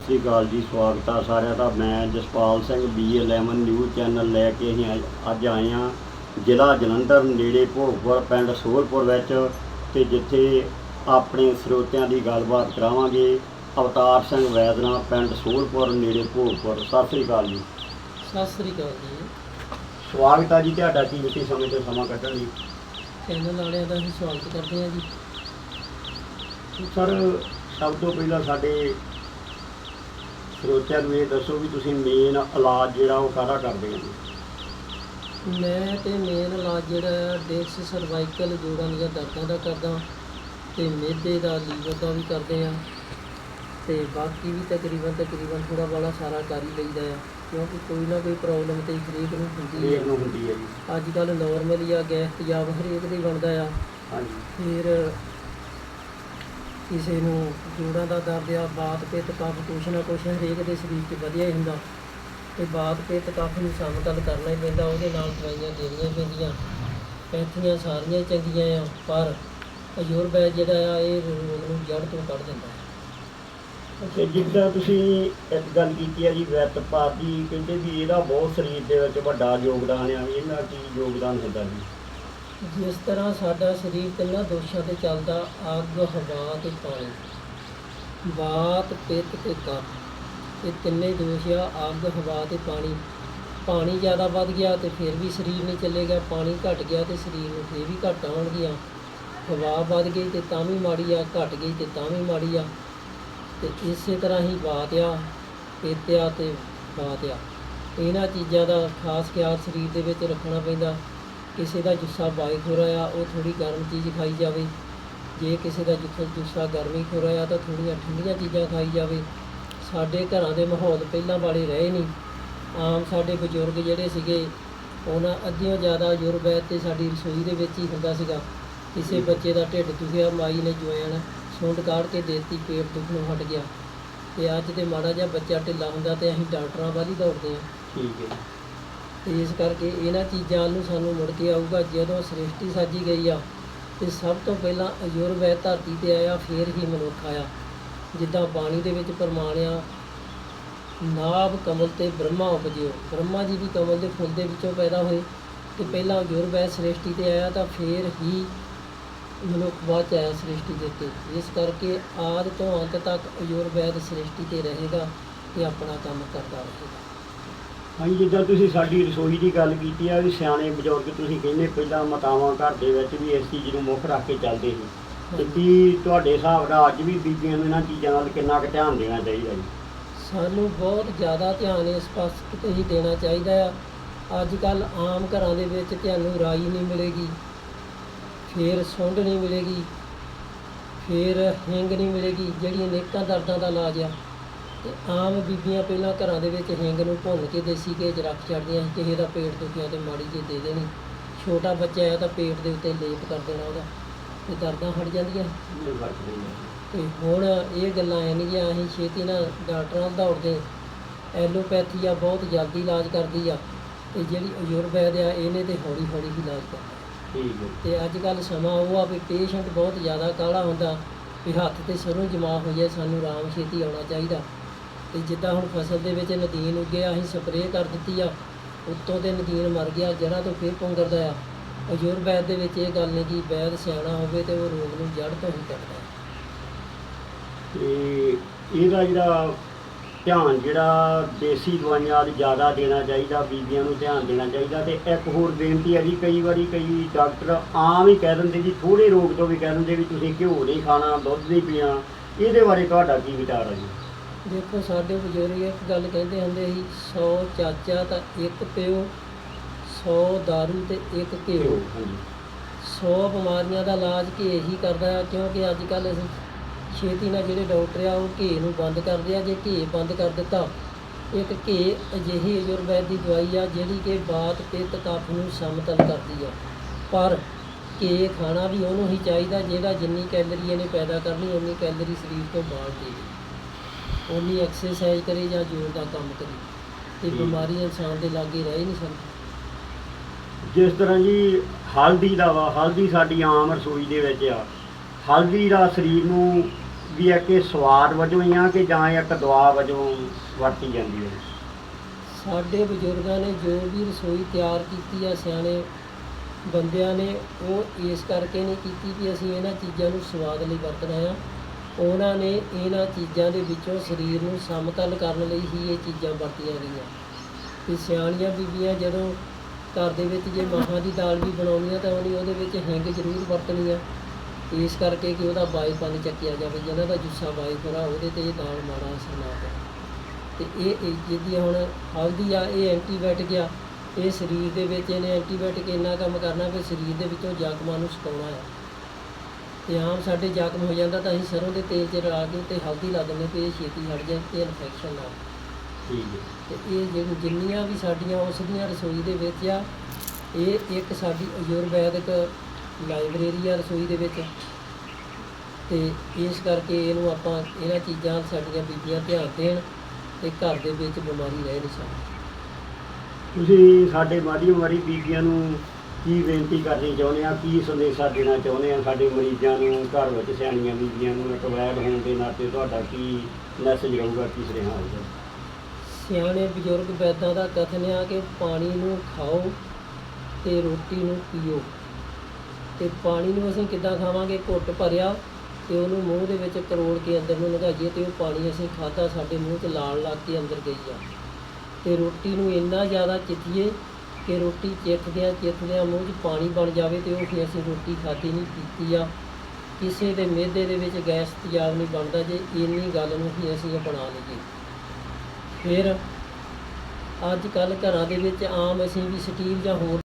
ਸਤਿ ਸ਼੍ਰੀ ਅਕਾਲ ਜੀ ਸਵਾਗਤ ਆ ਸਾਰਿਆਂ ਦਾ। ਮੈਂ Jaspal Singh B11 news channel ਲੈ ਕੇ ਅਸੀਂ ਅੱਜ- ਅੱਜ ਆਏ ਹਾਂ ਜ਼ਿਲ੍ਹਾ ਜਲੰਧਰ ਨੇੜੇ ਭੋਗਪੁਰ ਪਿੰਡ ਸੋਹਲਪੁਰ ਵਿੱਚ ਤੇ ਜਿੱਥੇ ਆਪਣੇ ਸਰੋਤਿਆਂ ਦੀ ਗੱਲਬਾਤ ਕਰਾਵਾਂਗੇ। ਅਵਤਾਰ ਸਿੰਘ ਵੈਦਨਾ ਪਿੰਡ ਸੋਹਲਪੁਰ ਨੇੜੇ ਭੋਗਪੁਰ। ਸਤਿ ਸ਼੍ਰੀ ਅਕਾਲ ਜੀ। ਸਤਿ ਸ੍ਰੀ ਅਕਾਲ ਜੀ। ਸਵਾਗਤ ਆ ਜੀ ਤੁਹਾਡਾ ਕੀਮਤੀ ਸਮੇਂ ਤੋਂ ਸਮਾਂ ਕੱਢਣ ਲਈ? ਚੈਨਲ ਵਾਲਿਆਂ ਦਾ ਅਸੀਂ ਸਵਾਗਤ ਕਰਦੇ ਹਾਂ ਜੀ। ਸਰ ਸਭ ਤੋਂ ਪਹਿਲਾਂ ਸਾਡੇ ਸਰੋਤਿਆਂ ਨੂੰ ਇਹ ਦੱਸੋ ਵੀ ਤੁਸੀਂ ਮੇਨ ਇਲਾਜ ਜਿਹੜਾ ਉਹ ਕਾਹਦਾ ਕਰਦੇ ਹੋ? ਜੀ ਮੈਂ ਤੇ ਮੇਨ ਇਲਾਜ ਜਿਹੜਾ ਡਿਸਕ ਸਰਵਾਈਕਲ ਜੋੜਾਂ ਦੀਆਂ ਦਰਦਾਂ ਦਾ ਕਰਦਾ ਤੇ ਮਿਹਦੇ ਦਾ ਲੀਵਰ ਦਾ ਵੀ ਕਰਦੇ ਆ ਤੇ ਬਾਕੀ ਵੀ ਤਕਰੀਬਨ ਤਕਰੀਬਨ ਥੋੜਾ ਬਾਲਾ ਸਾਰਾ ਕਰ ਹੀ ਲਈਦਾ ਆ ਕਿਉਂਕਿ ਕੋਈ ਨਾ ਕੋਈ ਪ੍ਰੋਬਲਮ ਤੇ ਹਰੇਕ ਨੂੰ ਹੁੰਦੀ ਹਰੇਕ ਨੂੰ ਹੁੰਦੀ ਹੈ ਜੀ। ਅੱਜ ਕੱਲ ਨਾਰਮਲੀ ਆ ਗੈਸ ਤੇਜ਼ਾਬ ਹਰੇਕ ਦੇ ਬਣਦਾ ਆ। ਹਾਂਜੀ। ਫਿਰ ਕਿਸੇ ਨੂੰ ਜੋੜਾਂ ਦਾ ਦਰਦ ਆ, ਬਾਤ, ਪਿੱਤ ਕਫ ਕੁਛ ਨਾ ਕੁਛ, ਹਰੇਕ ਦੇ ਸਰੀਰ 'ਚ ਵਧੀਆ ਹੀ ਹੁੰਦਾ। ਤੇ ਬਾਤ, ਪਿੱਤ ਕਫ ਨੂੰ ਸਮਤਲ ਕਰਨਾ ਹੀ ਪੈਂਦਾ, ਉਹਦੇ ਨਾਲ ਦਵਾਈਆਂ ਦੇਣੀਆਂ ਪੈਂਦੀਆਂ। ਪੈਥੀਆਂ ਸਾਰੀਆਂ ਚੰਗੀਆਂ ਆ, ਪਰ ਅਯੁਰਵੈਦ ਜਿਹੜਾ ਆ, ਇਹ ਰੋਗ ਨੂੰ ਜੜ ਤੋਂ ਕੱਢ ਦਿੰਦਾ ਤੇ ਜਿੱਦਾਂ ਤੁਸੀਂ ਇੱਕ ਗੱਲ ਕੀਤੀ ਹੈ ਜੀ ਵੈਤਪਾਤ ਜੀ ਕਹਿੰਦੇ ਵੀ ਇਹਦਾ ਬਹੁਤ ਸਰੀਰ ਦੇ ਵਿੱਚ ਵੱਡਾ ਯੋਗਦਾਨ ਆ ਇਹਨਾਂ ਕੀ ਯੋਗਦਾਨ ਹੁੰਦਾ ਜੀ। ਜਿਸ ਤਰ੍ਹਾਂ ਸਾਡਾ ਸਰੀਰ ਤਿੰਨਾਂ ਦੋਸ਼ਾਂ ਤੇ ਚੱਲਦਾ, ਅੱਗ, ਹਵਾ ਤੇ ਪਾਣੀ। ਬਾਤ, ਪਿੱਤ ਤੇ ਕਫ ਇਹ ਤਿੰਨੇ ਦੋਸ਼ ਆ, ਅੱਗ, ਹਵਾ ਤੇ ਪਾਣੀ। ਪਾਣੀ ਜ਼ਿਆਦਾ ਵੱਧ ਗਿਆ ਤੇ ਫਿਰ ਵੀ ਸਰੀਰ ਨਹੀਂ ਚੱਲੇਗਾ ਪਾਣੀ ਘਟ ਗਿਆ ਤੇ ਸਰੀਰ ਨੂੰ ਫਿਰ ਵੀ ਘਟ ਆਉਣਗੀਆਂ ਹਵਾ ਵੱਧ ਗਈ ਤੇ ਤਾਂ ਵੀ ਮਾੜੀ ਆ, ਘਟ ਗਈ ਤੇ ਤਾਂ ਵੀ ਮਾੜੀ ਆ। ਤੇ ਇਸੇ ਤਰ੍ਹਾਂ ਹੀ ਬਾਤ ਆ, ਪਿੱਤ ਆ ਤੇ ਬਾਤ ਆ। ਇਹਨਾਂ ਚੀਜ਼ਾਂ ਦਾ ਖਾਸ ਖਿਆਲ ਸਰੀਰ ਦੇ ਵਿੱਚ ਰੱਖਣਾ ਪੈਂਦਾ। ਕਿਸੇ ਦਾ ਜੁੱਸਾ ਬਾਈਕ ਹੋ ਉਹ ਥੋੜੀ ਗਰਮ ਚੀਜ਼ ਖਾਈ ਜਾਵੇ। ਜੇ ਕਿਸੇ ਦਾ ਜੁੱਸਾ ਜੁੱਸਾ ਗਰਮੀ ਹੋ ਤਾਂ ਥੋੜੀਆਂ ਠੰਡੀਆਂ ਚੀਜ਼ਾਂ ਖਾਈ ਜਾਵੇ। ਸਾਡੇ ਘਰਾਂ ਦੇ ਮਾਹੌਲ ਪਹਿਲਾਂ ਵਾਲੇ ਰਹੇ ਨਹੀਂ। ਆਮ ਸਾਡੇ ਬਜ਼ੁਰਗ ਜਿਹੜੇ ਸੀਗੇ, ਉਹਨਾਂ ਅੱਧਿਓਂ ਜ਼ਿਆਦਾ ਯੁਰਬੈਦ ਤੇ ਸਾਡੀ ਰਸੋਈ ਦੇ ਵਿੱਚ ਹੀ ਹੁੰਦਾ ਸੀਗਾ। ਕਿਸੇ ਬੱਚੇ ਦਾ ਢਿੱਡ ਦੁਖਿਆ, ਮਾਈ ਨੇ ਜੁਆਇਣ ਸੁੰਡ ਕਾੜ ਕੇ ਦੇਤੀ, ਪੇਟ ਦੁਖਣੋਂ ਹਟ ਗਿਆ। ਤੇ ਅੱਜ ਤੇ ਮਾੜਾ ਜਿਹਾ ਬੱਚਾ ਢਿੱਲਾ ਹੁੰਦਾ ਤੇ ਅਸੀਂ ਡਾਕਟਰਾਂ ਵੱਲ ਹੀ ਦੌੜਦੇ ਹਾਂ। ਠੀਕ ਹੈ ਤੇ ਇਸ ਕਰਕੇ ਇਹਨਾਂ ਚੀਜ਼ਾਂ ਨੂੰ ਸਾਨੂੰ ਮੁੜ ਕੇ ਆਊਗਾ, ਜਦੋਂ ਸ੍ਰਿਸ਼ਟੀ ਸਾਜੀ ਗਈ ਆ, ਤੇ ਸਭ ਤੋਂ ਪਹਿਲਾਂ ਅਯੁਰਵੈਦ ਧਰਤੀ ਤੇ ਆਇਆ, ਫੇਰ ਹੀ ਮਨੁੱਖ ਆਇਆ। ਜਿੱਦਾਂ ਪਾਣੀ ਦੇ ਵਿੱਚ ਪ੍ਰਮਾਣ ਆ, ਨਾਭ ਕਮਲ ਤੇ ਬ੍ਰਹਮਾ ਉਪਜਿਓ। ਬ੍ਰਹਮਾ ਜੀ ਵੀ ਕਮਲ ਦੇ ਫੁੱਲ ਦੇ ਵਿੱਚੋਂ ਪੈਦਾ ਹੋਏ, ਤੇ ਪਹਿਲਾਂ ਅਯੁਰਵੈਦ ਸ੍ਰਿਸ਼ਟੀ ਤੇ ਆਇਆ, ਤਾਂ ਫੇਰ ਹੀ ਮਨੁੱਖ ਬਾਅਦ ਆਇਆ ਸ੍ਰਿਸ਼ਟੀ ਦੇ ਉੱਤੇ। ਇਸ ਕਰਕੇ ਆਦ ਤੋਂ ਅੰਤ ਤੱਕ ਅਯੁਰਵੈਦ ਸ੍ਰਿਸ਼ਟੀ ਤੇ ਰਹੇਗਾ ਤੇ ਆਪਣਾ ਕੰਮ ਕਰਦਾ ਰਹੇਗਾ। ਹਾਂਜੀ ਜਿੱਦਾਂ ਤੁਸੀਂ ਸਾਡੀ ਰਸੋਈ ਦੀ ਗੱਲ ਕੀਤੀ ਆ ਵੀ ਸਿਆਣੇ ਬਜ਼ੁਰਗ ਤੁਸੀਂ ਕਹਿੰਦੇ ਪਹਿਲਾਂ ਮਤਾਵਾਂ ਘਰ ਦੇ ਵਿੱਚ ਵੀ ਇਸ ਚੀਜ਼ ਨੂੰ ਮੁੱਖ ਰੱਖ ਕੇ ਚੱਲਦੇ ਸੀ। ਤੇ ਕੀ ਤੁਹਾਡੇ ਹਿਸਾਬ ਨਾਲ ਅੱਜ ਵੀ ਬੀਬੀਆਂ ਨੂੰ ਇਹਨਾਂ ਚੀਜ਼ਾਂ ਵੱਲ ਕਿੰਨਾ ਕੁ ਧਿਆਨ ਦੇਣਾ ਚਾਹੀਦਾ ਜੀ? ਸਾਨੂੰ ਬਹੁਤ ਜ਼ਿਆਦਾ ਧਿਆਨ ਇਸ ਪਾਸੇ ਤੇ ਹੀ ਦੇਣਾ ਚਾਹੀਦਾ ਆ। ਅੱਜ ਕੱਲ ਆਮ ਘਰਾਂ ਦੇ ਵਿੱਚ ਤੁਹਾਨੂੰ ਰਾਈ ਨਹੀਂ ਮਿਲੇਗੀ ਫਿਰ ਸੁੰਡ ਨਹੀਂ ਮਿਲੇਗੀ ਫਿਰ ਹਿੰਗ ਨਹੀਂ ਮਿਲੇਗੀ ਜਿਹੜੀਆਂ ਨੇਕਾਂ ਦਰਦਾਂ ਦਾ ਇਲਾਜ ਆ। ਤੇ ਆਮ ਬੀਬੀਆਂ ਪਹਿਲਾਂ ਘਰਾਂ ਦੇ ਵਿੱਚ ਹਿੰਗ ਨੂੰ ਭੁੰਨ ਕੇ ਦੇਸੀ ਘੇ 'ਚ ਰੱਖ ਛੱਡਦੀਆਂ ਸੀ ਕਿਸੇ ਦਾ ਪੇਟ ਦੁਖਿਆ ਤੇ ਮਾੜੀ ਜਿਹੀ ਦੇ ਦੇਣੀ। ਛੋਟਾ ਬੱਚਾ ਆਇਆ ਤਾਂ ਪੇਟ ਦੇ ਉੱਤੇ ਲੇਪ ਕਰ ਦੇਣਾ ਉਹਦਾ ਤੇ ਦਰਦਾਂ ਹਟ ਜਾਂਦੀਆਂ। ਤੇ ਹੁਣ ਇਹ ਗੱਲਾਂ ਐ ਨਹੀਂ ਕਿ ਅਸੀਂ ਛੇਤੀ ਨਾਲ ਡਾਕਟਰਾਂ ਵੱਲ ਦੌੜਦੇ ਐਲੋਪੈਥੀ ਆ ਬਹੁਤ ਜਲਦੀ ਇਲਾਜ ਕਰਦੀ ਆ। ਤੇ ਜਿਹੜੀ ਆਯੁਰਵੈਦ ਆ ਇਹਨੇ ਤੇ ਹੌਲੀ ਹੌਲੀ ਹੀ ਇਲਾਜ ਠੀਕ ਹੈ। ਤੇ ਅੱਜ ਕੱਲ ਸਮਾਂ ਉਹ ਆ ਵੀ ਪੇਸ਼ੈਂਟ ਬਹੁਤ ਜ਼ਿਆਦਾ ਕਾਹਲਾ ਹੁੰਦਾ ਵੀ ਹੱਥ ਤੇ ਸਰੋਂ ਜਮਾ ਹੋਈ ਹੈ ਸਾਨੂੰ ਆਰਾਮ ਛੇਤੀ ਆਉਣਾ ਚਾਹੀਦਾ। ਤੇ ਜਿੱਦਾਂ ਹੁਣ ਫਸਲ ਦੇ ਵਿੱਚ ਨਦੀਨ ਉੱਗਿਆ ਅਸੀਂ ਸਪਰੇਅ ਕਰ ਦਿੱਤੀ ਆ, ਉੱਤੋਂ ਤੇ ਨਦੀਨ ਮਰ ਗਿਆ, ਜੜ੍ਹਾਂ ਤੋਂ ਫੇਰ ਪੁੰਗਰਦਾ ਆ। ਆਯੁਰਵੈਦ ਦੇ ਵਿੱਚ ਇਹ ਗੱਲ ਨਹੀਂ ਕਿ ਵੈਦ ਸਿਆਣਾ ਹੋਵੇ ਤੇ ਉਹ ਰੋਗ ਨੂੰ ਜੜ੍ਹ ਤੋਂ ਹੀ ਕੱਢਦਾ ਤੇ ਇਹਦਾ ਜਿਹੜਾ ਧਿਆਨ, ਜਿਹੜਾ ਦੇਸੀ ਦਵਾਈਆਂ ਵੱਲ ਜ਼ਿਆਦਾ ਦੇਣਾ ਚਾਹੀਦਾ, ਬੀਬੀਆਂ ਨੂੰ ਧਿਆਨ ਦੇਣਾ ਚਾਹੀਦਾ, ਤੇ ਇੱਕ ਹੋਰ ਬੇਨਤੀ ਹੈ ਜੀ, ਕਈ ਵਾਰੀ ਕਈ ਡਾਕਟਰ ਆਮ ਹੀ ਕਹਿ ਦਿੰਦੇ ਜੀ ਥੋੜੇ ਰੋਗ ਤੋਂ ਵੀ ਕਹਿ ਦਿੰਦੇ ਵੀ ਤੁਸੀਂ ਘਿਓ ਨਹੀਂ ਖਾਣਾ, ਦੁੱਧ ਨਹੀਂ ਪੀਣਾ। ਇਹਦੇ ਬਾਰੇ ਤੁਹਾਡਾ ਕੀ ਵਿਚਾਰ ਹੈ ਜੀ? ਦੇਖੋ ਸਾਡੇ ਬਜ਼ੁਰਗ ਇੱਕ ਗੱਲ ਕਹਿੰਦੇ ਹੁੰਦੇ ਸੀ 100 ਚਾਚਾ ਤਾਂ ਇੱਕ ਪਿਓ 100 दारू ਤੇ ਇੱਕ ਘਿਓ। ਹਾਂਜੀ। 100 ਬਿਮਾਰੀਆਂ ਦਾ ਇਲਾਜ ਘੇ ਹੀ ਕਰਦਾ ਆ ਕਿਉਂਕਿ ਅੱਜ ਕੱਲ ਛੇਤੀ ਨਾਲ ਜਿਹੜੇ ਡਾਕਟਰ ਆ ਉਹ ਘੇ ਨੂੰ ਬੰਦ ਕਰਦੇ ਆ। ਜੇ ਘੇ ਬੰਦ ਕਰ ਦਿੱਤਾ ਇੱਕ ਘੇ ਅਜਿਹੀ ਆਯੁਰਵੈਦ ਦੀ ਦਵਾਈ ਆ ਜਿਹੜੀ ਕਿ ਬਾਤ ਪਿੱਤ ਕਫ ਨੂੰ ਸਮਤਲ ਕਰਦੀ ਆ। ਪਰ ਘੇ ਖਾਣਾ ਵੀ ਉਹਨੂੰ ਹੀ ਚਾਹੀਦਾ ਜਿਹੜਾ ਜਿੰਨੀ ਕੈਲਰੀ ਇਹਨੇ ਪੈਦਾ ਕਰਨੀ ਉਨੀ ਕੈਲਰੀ ਸਰੀਰ ਤੋਂ ਬਾਹਰ ਦੇਵੇ ਉਨੀ ਐਕਸਰਸਾਈਜ਼ ਕਰੇ ਜਾਂ ਜ਼ੋਰ ਦਾ ਕੰਮ ਕਰੇ। ਤੇ। ਬਿਮਾਰੀ ਇਨਸਾਨ ਦੇ ਲਾਗੇ ਰਹਿ ਹੀ ਨਹੀਂ ਸਕਦੀ। ਜਿਸ ਤਰ੍ਹਾਂ ਜੀ ਹਲਦੀ ਦਾ ਵਾ ਹਲਦੀ ਸਾਡੀ ਆਮ ਰਸੋਈ ਦੇ ਵਿੱਚ ਆ। ਹਲਦੀ ਦਾ ਸਰੀਰ ਨੂੰ ਵੀ ਇਹ ਕਿ ਸਵਾਦ ਵਜੋਂ ਹੀ ਆ ਕਿ ਜਾਂ ਇੱਕ ਦੁਆ ਵਜੋਂ ਵਰਤੀ ਜਾਂਦੀ ਹੈ। ਸਾਡੇ ਬਜ਼ੁਰਗਾਂ ਨੇ ਜੋ ਵੀ ਰਸੋਈ ਤਿਆਰ ਕੀਤੀ ਆ ਸਿਆਣੇ ਬੰਦਿਆਂ ਨੇ ਉਹ ਇਸ ਕਰਕੇ ਨਹੀਂ ਕੀਤੀ ਕਿ ਅਸੀਂ ਇਹਨਾਂ ਚੀਜ਼ਾਂ ਨੂੰ ਸਵਾਦ ਲਈ ਵਰਤਣਾ ਆ ਉਹਨਾਂ ਨੇ ਇਹਨਾਂ ਚੀਜ਼ਾਂ ਦੇ ਵਿੱਚੋਂ ਸਰੀਰ ਨੂੰ ਸਮਤਲ ਕਰਨ ਲਈ ਹੀ ਇਹ ਚੀਜ਼ਾਂ ਵਰਤੀਆਂ ਗਈਆਂ। ਤੇ ਸਿਆਣੀਆਂ ਬੀਬੀਆਂ ਜਦੋਂ ਘਰ ਦੇ ਵਿੱਚ ਜੇ ਮਾਹਾਂ ਦੀ ਦਾਲ ਵੀ ਬਣਾਉਣੀ ਆ ਤਾਂ ਉਹਨੇ ਉਹਦੇ ਵਿੱਚ ਹਿੰਗ ਜ਼ਰੂਰ ਵਰਤਣੀ ਆ ਇਸ ਕਰਕੇ ਕਿ ਉਹਦਾ ਬਾਈਪਨ ਚੱਕਿਆ ਜਾਵੇ, ਜਿਹਨਾਂ ਦਾ ਜੁੱਸਾ ਬਾਈਪਨ ਆ, ਉਹਦੇ ਤੇ ਇਹ ਦਾਲ ਮਾੜਾ ਅਸਰ ਨਾ ਕਰੇ ਤੇ ਇਹ ਜਿਹਦੀ ਹੁਣ ਹਲਦੀ ਆ, ਇਹ ਐਂਟੀਬਾਇਓਟਿਕ ਆ, ਇਹ ਸਰੀਰ ਦੇ ਵਿੱਚ ਇਹਨੇ ਐਂਟੀਬਾਇਓਟਿਕ ਇੰਨਾ ਕੰਮ ਕਰਨਾ ਕਿ ਸਰੀਰ ਦੇ ਵਿੱਚੋਂ ਜ਼ਖਮਾਂ ਨੂੰ ਸੁਕਾਉਣਾ ਆ। ਤੇ ਆਮ ਸਾਡੇ ਜ਼ਖਮ ਹੋ ਜਾਂਦਾ ਤਾਂ ਅਸੀਂ ਸਰੋਂ ਦੇ ਤੇਲ 'ਚ ਰਲਾ ਕੇ ਤੇ ਹਲਦੀ ਲਾ ਦਿੰਦੇ ਤੇ ਇਹ ਛੇਤੀ ਹਟ ਜਾਏ ਤੇ ਇਨਫੈਕਸ਼ਨ ਨਾ ਹੋਵੇ। ਠੀਕ ਹੈ। ਤੇ ਇਹ ਜਿਹੜੀ ਜਿੰਨੀਆਂ ਵੀ ਸਾਡੀਆਂ ਉਸ ਦੀਆਂ ਰਸੋਈ ਦੇ ਵਿੱਚ ਆ ਇਹ ਇੱਕ ਸਾਡੀ ਆਯੁਰਵੈਦਿਕ ਲਾਇਬ੍ਰੇਰੀ ਆ ਰਸੋਈ ਦੇ ਵਿੱਚ। ਤੇ ਇਸ ਕਰਕੇ ਇਹਨੂੰ ਆਪਾਂ ਇਹਨਾਂ ਚੀਜ਼ਾਂ ਸਾਡੀਆਂ ਬੀਬੀਆਂ ਧਿਆਨ ਦੇਣ ਤੇ ਘਰ ਦੇ ਵਿੱਚ ਬਿਮਾਰੀ ਰਹੇ ਨਹੀਂ ਸਕਦੀ। ਤੁਸੀਂ ਸਾਡੇ ਮਾਧਿਅਮ ਵਾਰੀ ਬੀਬੀਆਂ ਨੂੰ ਕੀ ਬੇਨਤੀ ਕਰਨੀ ਚਾਹੁੰਦੇ ਆ? ਕੀ ਸੰਦੇਸ਼ਾ ਦੇਣਾ ਚਾਹੁੰਦੇ ਆ ਸਾਡੇ ਮਰੀਜ਼ਾਂ ਨੂੰ, ਘਰ ਵਿੱਚ ਸਿਆਣੀਆਂ ਬੀਬੀਆਂ ਨੂੰ, ਇੱਕ ਹੋਣ ਦੇ ਨਾਤੇ ਤੁਹਾਡਾ ਕੀ ਮੈਸੇਜ ਰਹੂਗਾ ਕੀ ਸੁਨੇਹਾ ਹੋਊਗਾ ਸਿਆਣੇ ਬਜ਼ੁਰਗ ਵੈਦਾਂ ਦਾ ਕਥਨ ਆ ਕਿ ਪਾਣੀ ਨੂੰ ਖਾਓ ਤੇ ਰੋਟੀ ਨੂੰ ਪੀਓ। ਤੇ ਪਾਣੀ ਨੂੰ ਅਸੀਂ ਕਿੱਦਾਂ ਖਾਵਾਂਗੇ? ਘੁੱਟ ਭਰਿਆ ਤੇ ਉਹਨੂੰ ਮੂੰਹ ਦੇ ਵਿੱਚ ਕਰੋੜ ਕੇ ਅੰਦਰ ਨੂੰ ਲਗਾਈਏ ਤੇ ਉਹ ਪਾਣੀ ਅਸੀਂ ਖਾਧਾ, ਸਾਡੇ ਮੂੰਹ 'ਚ ਲਾਲ ਲੱਗ ਕੇ ਅੰਦਰ ਗਈ ਆ। ਤੇ ਰੋਟੀ ਨੂੰ ਇੰਨਾ ਜ਼ਿਆਦਾ ਚਿੱਤੀਏ ਕਿ ਰੋਟੀ ਚਿੱਥਦਿਆਂ ਚਿੱਥਦਿਆਂ ਮੂੰਹ 'ਚ ਪਾਣੀ ਬਣ ਜਾਵੇ ਤੇ ਉਹ ਫਿਰ ਅਸੀਂ ਰੋਟੀ ਖਾਧੀ ਨਹੀਂ ਕੀਤੀ ਆ। ਕਿਸੇ ਦੇ ਮਿਹਦੇ ਦੇ ਵਿੱਚ ਗੈਸ ਤੇਜ਼ਾਬ ਨਹੀਂ ਬਣਦਾ ਜੇ ਇੰਨੀ ਗੱਲ ਨੂੰ ਹੀ ਅਸੀਂ ਅਪਣਾ ਲਈਏ। ਫਿਰ ਅੱਜ ਕੱਲ ਘਰਾਂ ਦੇ ਵਿੱਚ ਆਮ ਅਸੀਂ ਵੀ ਸਟੀਲ ਜਾਂ ਹੋਰ